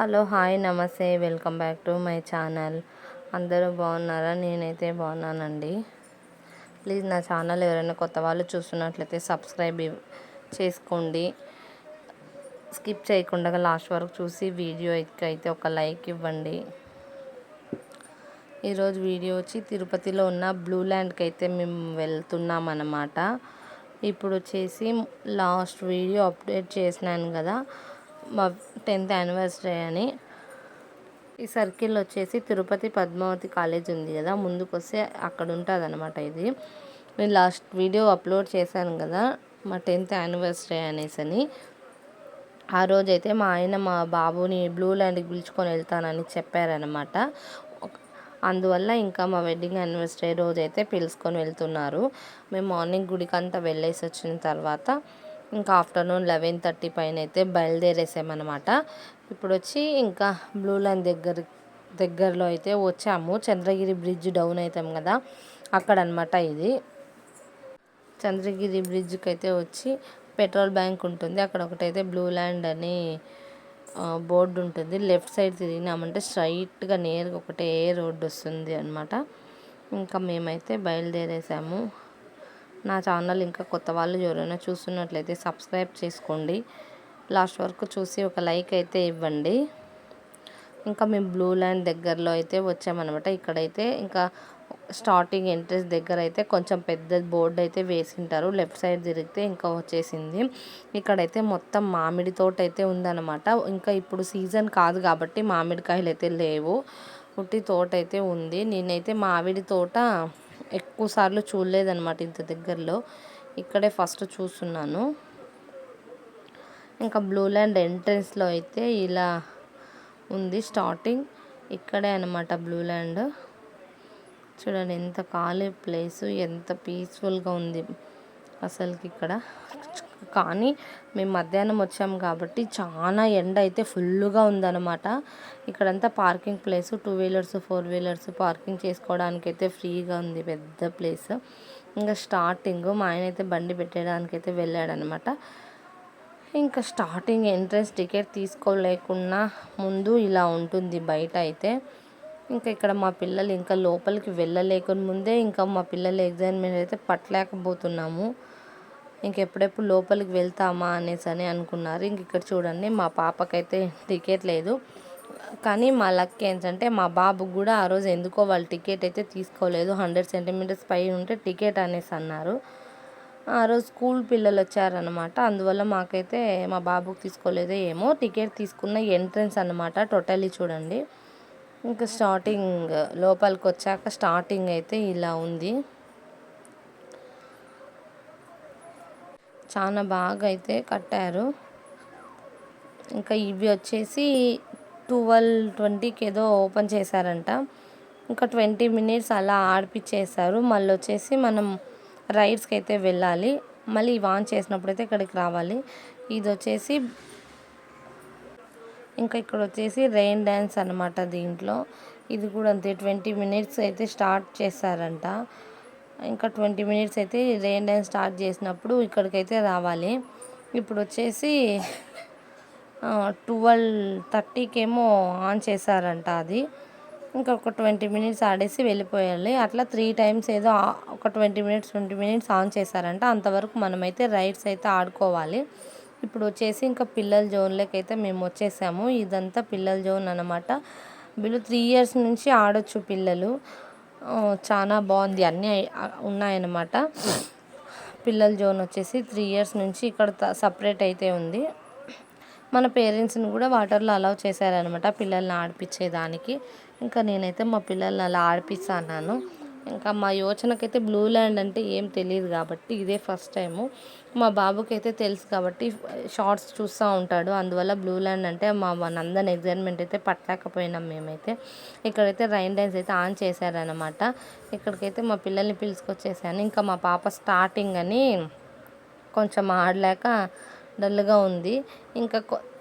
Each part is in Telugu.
హలో హాయ్ నమస్తే welcome back to my channel. అందరూ బాగున్నారా? నేనైతే బాగున్నానండి. ప్లీజ్ నా ఛానల్ ఎవరైనా కొత్త వాళ్ళు చూస్తున్నట్లయితే సబ్స్క్రైబ్ చేసుకోండి. స్కిప్ చేయకుండా లాస్ట్ వరకు చూసి వీడియో అయితే ఒక లైక్ ఇవ్వండి. ఈరోజు వీడియో వచ్చి తిరుపతిలో ఉన్న బ్లూ ల్యాండ్కి అయితే మేము వెళ్తున్నాం అన్నమాట ఇప్పుడు వచ్చేసి లాస్ట్ వీడియో అప్డేట్ చేసినాను కదా. మా టెన్త్ యానివర్సరీ అని. ఈ సర్కిల్ వచ్చేసి తిరుపతి పద్మావతి కాలేజ్ ఉంది కదా ముందుకు వస్తే అక్కడ ఉంటుంది అనమాట ఇది. నేను లాస్ట్ వీడియో అప్లోడ్ చేశాను కదా మా టెన్త్ యానివర్సరీ అనేసి అని. ఆ రోజైతే మా ఆయన మా బాబుని బ్లూ ల్యాండ్కి పిలుచుకొని వెళ్తానని చెప్పారనమాట అందువల్ల ఇంకా మా వెడ్డింగ్ యానివర్సరీ రోజైతే పిలుచుకొని వెళ్తున్నారు. మేము మార్నింగ్ గుడికి అంతా వెళ్ళేసి వచ్చిన తర్వాత ఇంకా ఆఫ్టర్నూన్ లెవెన్ థర్టీ పైన అయితే బయలుదేరేసామన్నమాట. ఇప్పుడు వచ్చి ఇంకా బ్లూ లైన్ దగ్గర దగ్గరలో అయితే వచ్చాము. చంద్రగిరి బ్రిడ్జ్ డౌన్ అవుతాం కదా అక్కడ అనమాట ఇది. చంద్రగిరి బ్రిడ్జ్కి అయితే వచ్చి పెట్రోల్ బ్యాంక్ ఉంటుంది. అక్కడ ఒకటైతే బ్లూ ల్యాండ్ అని బోర్డు ఉంటుంది. లెఫ్ట్ సైడ్ తిరిగినామంటే స్ట్రైట్గా నేరుగా ఒకటే రోడ్డు వస్తుంది అనమాట ఇంకా మేమైతే బయలుదేరేసాము. నా ఛానల్ ఇంకా కొత్త వాళ్ళు ఎవరైనా చూస్తున్నట్లయితే సబ్స్క్రైబ్ చేసుకోండి. లాస్ట్ వరకు చూసి ఒక లైక్ అయితే ఇవ్వండి. ఇంకా మేము బ్లూ ల్యాండ్ దగ్గరలో అయితే వచ్చామన్నమాట. ఇక్కడైతే ఇంకా స్టార్టింగ్ ఎంట్రెన్స్ దగ్గర అయితే కొంచెం పెద్ద బోర్డు అయితే వేసింటారు. లెఫ్ట్ సైడ్ తిరిగితే ఇంకా వచ్చేసింది. ఇక్కడైతే మొత్తం మామిడి తోట అయితే ఉందన్నమాట. ఇంకా ఇప్పుడు సీజన్ కాదు కాబట్టి మామిడికాయలు అయితే లేవు. ఉట్టి తోట అయితే ఉంది. నేనైతే మామిడి తోట ఎక్కువ సార్లు చూడలేదన్నమాట ఇంత దగ్గరలో. ఇక్కడే ఫస్ట్ చూస్తున్నాను. ఇంకా బ్లూ ల్యాండ్ ఎంట్రెన్స్లో అయితే ఇలా ఉంది స్టార్టింగ్ ఇక్కడే అనమాట బ్లూ ల్యాండ్ చూడండి ఎంత ఖాళీ ప్లేసు ఎంత పీస్ఫుల్గా ఉంది. అసలుకి ఇక్కడ కానీ మేము మధ్యాహ్నం వచ్చాము కాబట్టి చాలా ఎండ అయితే ఫుల్గా ఉందన్నమాట. ఇక్కడంతా parking place two wheelers four wheelers parking చేసుకోవడానికి అయితే ఫ్రీగా ఉంది పెద్ద ప్లేస్. ఇంకా స్టార్టింగ్ మా ఆయన అయితే బండి పెట్టడానికి అయితే వెళ్ళాడనమాట ఇంకా స్టార్టింగ్ ఎంట్రన్స్ టికెట్ తీసుకోలేకున్నా ముందు ఇలా ఉంటుంది బయట అయితే. ఇంకా ఇక్కడ మా పిల్లలు ఇంకా లోపలికి వెళ్ళలేకుండా ముందే ఇంకా మా పిల్లల ఎగ్జామినేషన్ అయితే పట్టలేకపోతున్నాము. ఇంకెప్పుడెప్పుడు లోపలికి వెళ్తామా అనేసి అని అనుకున్నారు. ఇంక ఇక్కడ చూడండి మా పాపకైతే టికెట్ లేదు. కానీ మా లక్ ఏంటంటే మా బాబుకు కూడా ఆ రోజు ఎందుకో వాళ్ళు టికెట్ అయితే తీసుకోలేదు. హండ్రెడ్ సెంటీమీటర్స్ పై ఉంటే టికెట్ అనేసి అన్నారు. ఆ రోజు స్కూల్ పిల్లలు వచ్చారనమాట అందువల్ల మాకైతే మా బాబుకి తీసుకోలేదో ఏమో టికెట్ తీసుకున్న ఎంట్రన్స్ అనమాట టోటలీ చూడండి. ఇంకా స్టార్టింగ్ లోపలికి వచ్చాక స్టార్టింగ్ అయితే ఇలా ఉంది. చాలా బాగా అయితే కట్టారు. ఇంకా ఇవి వచ్చేసి ట్వెల్వ్ ట్వంటీకి ఏదో ఓపెన్ చేశారంట. ఇంకా ట్వంటీ మినిట్స్ అలా ఆడిపించేశారు మళ్ళీ వచ్చేసి మనం రైడ్స్కి అయితే వెళ్ళాలి. మళ్ళీ వాన్ చేసినప్పుడు అయితే ఇక్కడికి రావాలి. ఇది వచ్చేసి ఇంకా ఇక్కడ వచ్చేసి రెయిన్ డ్యాన్స్ అనమాట దీంట్లో. ఇది కూడా అంతే ట్వంటీ మినిట్స్ అయితే స్టార్ట్ చేశారంట ఇంకా ట్వంటీ మినిట్స్ అయితే రెయిన్ డ్యాన్స్ స్టార్ట్ చేసినప్పుడు ఇక్కడికైతే రావాలి. ఇప్పుడు వచ్చేసి ట్వెల్వ్ థర్టీకేమో ఆన్ చేశారంట అది. ఇంకా ఒక ట్వంటీ మినిట్స్ ఆడేసి వెళ్ళిపోయాలి. అట్లా త్రీ టైమ్స్ ఏదో ఒక twenty minutes twenty minutes on చేశారంట. అంతవరకు మనమైతే రైడ్స్ అయితే ఆడుకోవాలి. ఇప్పుడు వచ్చేసి ఇంకా పిల్లల జోన్లోకి అయితే మేము వచ్చేసాము. ఇదంతా పిల్లల జోన్ అనమాట వీళ్ళు త్రీ ఇయర్స్ నుంచి ఆడొచ్చు పిల్లలు. చాలా బాగుంది. అన్నీ ఉన్నాయన్నమాట. పిల్లల జోన్ వచ్చేసి త్రీ ఇయర్స్ నుంచి ఇక్కడ సపరేట్ అయితే ఉంది. మన పేరెంట్స్ని కూడా వాటర్లో అలౌ చేశారనమాట పిల్లల్ని ఆడిపించేదానికి ఇంకా నేనైతే మా పిల్లల్ని అలా ఆడిపిస్తాను ఇంకా మా యోచనకైతే బ్లూ ల్యాండ్ అంటే ఏం తెలియదు కాబట్టి ఇదే ఫస్ట్ టైము మా బాబుకి అయితే తెలుసు కాబట్టి షార్ట్స్ చూస్తూ ఉంటాడు. అందువల్ల బ్లూ ల్యాండ్ అంటే మా నందన్ ఎగ్జైట్మెంట్ అయితే పట్టలేకపోయినాం మేమైతే. ఇక్కడైతే రైన్ డ్యాన్స్ అయితే ఆన్ చేశారనమాట ఇక్కడికైతే మా పిల్లల్ని పిలుచుకొచ్చేసాను. ఇంకా మా పాప స్టార్టింగ్ అని కొంచెం ఆడలేక డల్గా ఉంది. ఇంకా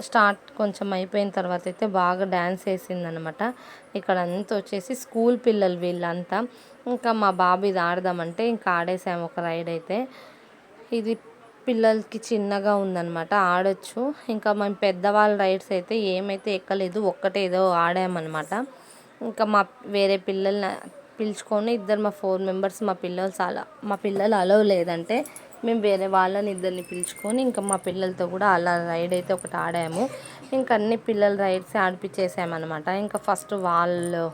స్టార్ట్ కొంచెం అయిపోయిన తర్వాత అయితే బాగా డ్యాన్స్ వేసిందనమాట. ఇక్కడ అంతా వచ్చేసి స్కూల్ పిల్లలు వీళ్ళంతా. ఇంకా మా బాబు ఇది ఆడదామంటే ఇంకా ఆడేసాము ఒక రైడ్ అయితే. ఇది పిల్లలకి చిన్నగా ఉందన్నమాట ఆడొచ్చు. ఇంకా మేము పెద్దవాళ్ళ రైడ్స్ అయితే ఏమైతే ఎక్కలేదు ఒక్కటే ఏదో ఆడామన్నమాట ఇంకా మా వేరే పిల్లల్ని పిలుచుకొని ఇద్దరు మా ఫోర్ మెంబర్స్ మా పిల్లలు చాలా మా పిల్లలు అలవ్ లేదంటే మేము వేరే వాళ్ళని ఇద్దరిని పిలుచుకొని ఇంకా మా పిల్లలతో కూడా అలా రైడ్ అయితే ఒకటి ఆడాము. ఇంకా అన్ని పిల్లల రైడ్స్ ఆడిపించేసామన్నమాట ఇంకా ఫస్ట్ వాళ్ళు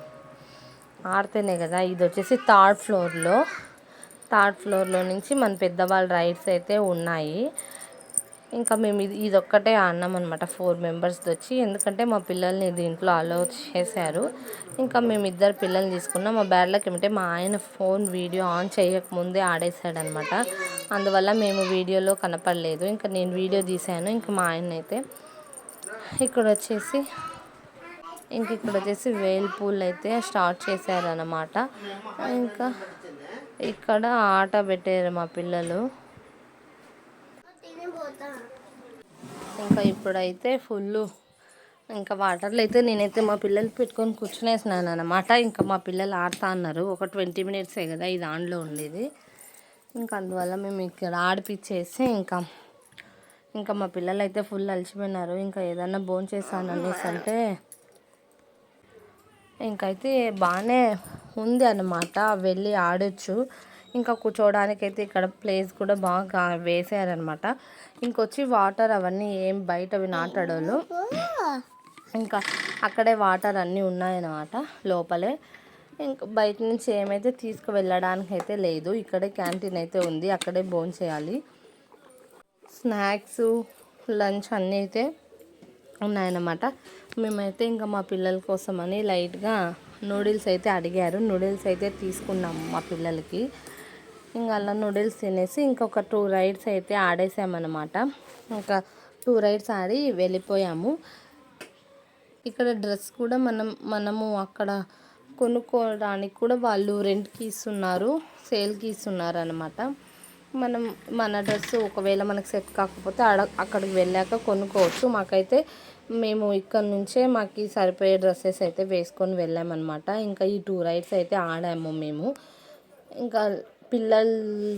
ఆడితేనే కదా ఇది వచ్చేసి థర్డ్ ఫ్లోర్లో థర్డ్ ఫ్లోర్లో నుంచి మన పెద్దవాళ్ళ రైడ్స్ అయితే ఉన్నాయి. ఇంకా మేము ఇది ఇది ఒక్కటే ఆడినాం అనమాట ఫోర్ మెంబర్స్ది వచ్చి. ఎందుకంటే మా పిల్లల్ని దీంట్లో అలో చేశారు. ఇంకా మేము ఇద్దరు పిల్లల్ని తీసుకున్నాం. మా బ్యాడ్లకి ఏమంటే మా ఆయన ఫోన్ వీడియో ఆన్ చేయకముందే ఆడేసాడనమాట అందువల్ల మేము వీడియోలో కనపడలేదు. ఇంకా నేను వీడియో తీశాను. ఇంకా మా ఆయన అయితే ఇక్కడ వచ్చేసి ఇంక ఇక్కడ వచ్చేసి వేల్ పూల్ అయితే స్టార్ట్ చేశారనమాట ఇంకా ఇక్కడ ఆట పెట్టారు మా పిల్లలు. ఇంకా ఇప్పుడైతే ఫుల్ ఇంకా వాటర్లో అయితే నేనైతే మా పిల్లలు పెట్టుకొని కూర్చునేసినాను అనమాట ఇంకా మా పిల్లలు ఆడుతా అన్నారు. ఒక ట్వంటీ మినిట్సే కదా ఇది ఆన్లో ఉండేది. ఇంకా అందువల్ల మేము ఇక్కడ ఆడిపించేసి ఇంకా ఇంకా మా పిల్లలు అయితే ఫుల్ అలసిపోయినారు. ఇంకా ఏదన్నా భోజనం చేశాను అనేసి అంటే ఇంకైతే బాగానే ఉంది అన్నమాట. వెళ్ళి ఆడొచ్చు. ఇంకా కూర్చోవడానికి అయితే ఇక్కడ ప్లేస్ కూడా బాగా వేసారనమాట ఇంకొచ్చి వాటర్ అవన్నీ ఏం బయటవి నాటడలు. ఇంకా అక్కడే వాటర్ అన్నీ ఉన్నాయన్నమాట లోపలే. ఇంకా బయట నుంచి ఏమైతే తీసుకువెళ్ళడానికి అయితే లేదు. ఇక్కడే క్యాంటీన్ అయితే ఉంది. అక్కడే భోజనం చేయాలి. స్నాక్స్ లంచ్ అన్నీ అయితే ఉన్నాయన్నమాట. మేమైతే ఇంకా మా పిల్లల కోసమని లైట్గా నూడిల్స్ అయితే అడిగారు. నూడిల్స్ అయితే తీసుకున్నాము మా పిల్లలకి. ఇంకా అలా నూడిల్స్ తినేసి ఇంకొక టూ రైడ్స్ అయితే ఆడేసామన్నమాట. ఇంకా టూ రైడ్స్ ఆడి వెళ్ళిపోయాము. ఇక్కడ డ్రెస్ కూడా మనం మనము అక్కడ కొనుక్కోవడానికి కూడా వాళ్ళు రెంట్కి ఇస్తున్నారు సేల్కి ఇస్తున్నారు అనమాట మనం మన డ్రెస్ ఒకవేళ మనకు సెట్ కాకపోతే ఆడ అక్కడికి వెళ్ళాక కొనుక్కోవచ్చు. మాకైతే మేము ఇక్కడ నుంచే మాకు సరిపోయే డ్రెస్సెస్ అయితే వేసుకొని వెళ్ళామన్నమాట. ఇంకా ఈ టూ రైడ్స్ అయితే ఆడాము మేము. ఇంకా పిల్లల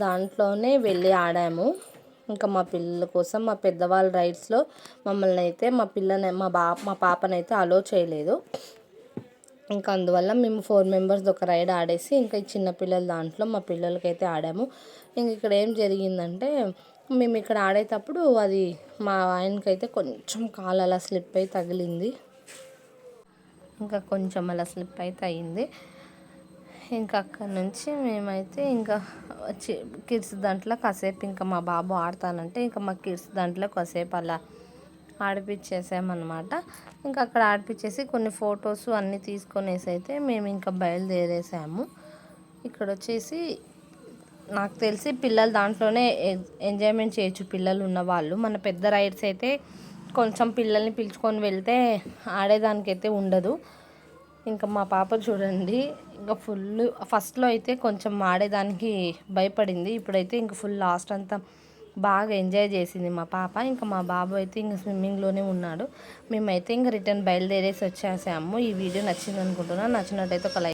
దాంట్లోనే వెళ్ళి ఆడాము. ఇంకా మా పిల్లల కోసం మా పెద్దవాళ్ళ రైడ్స్లో మమ్మల్ని అయితే మా పిల్లని మా బా మా పాపనైతే అలో చేయలేదు. ఇంకా అందువల్ల మేము ఫోర్ మెంబర్స్ ఒక రైడ్ ఆడేసి ఇంకా ఈ చిన్నపిల్లల దాంట్లో మా పిల్లలకైతే ఆడాము. ఇంక ఇక్కడ ఏం జరిగిందంటే మేము ఇక్కడ ఆడేటప్పుడు అది మా ఆయనకైతే కొంచెం కాలు అలా స్లిప్ అయి తగిలింది. ఇంకా కొంచెం అలా స్లిప్ అయితే అయింది. ఇంకా అక్కడ నుంచి మేమైతే ఇంకా వచ్చి కిడ్స్ దాంట్లో కాసేపు ఇంకా మా బాబు ఆడతానంటే ఇంకా మా కిడ్స్ దాంట్లో కాసేపు అలా ఆడిపించేసామన్నమాట ఇంకా అక్కడ ఆడిపించేసి కొన్ని ఫొటోస్ అన్నీ తీసుకొనేసి అయితే మేము ఇంకా బయలుదేరేసాము. ఇక్కడ వచ్చేసి నాకు తెలిసి పిల్లలు దాంట్లోనే ఎంజాయ్మెంట్ చేయొచ్చు పిల్లలు ఉన్నవాళ్ళు మన పెద్ద రైడ్స్ అయితే కొంచెం పిల్లల్ని పిలుచుకొని వెళ్తే ఆడేదానికైతే ఉండదు. ఇంకా మా పాప చూడండి ఇంకా ఫుల్ ఫస్ట్లో అయితే కొంచెం ఆడేదానికి భయపడింది. ఇప్పుడైతే ఇంకా ఫుల్ లాస్ట్ అంతా బాగా ఎంజాయ్ చేసింది మా పాప. ఇంకా మా బాబు అయితే ఇంకా స్విమ్మింగ్లోనే ఉన్నాడు. మేమైతే ఇంకా రిటర్న్ బయలుదేరేసి వచ్చేసాము. ఈ వీడియో నచ్చింది అనుకుంటున్నాను నచ్చినట్టయితే ఒక లైక్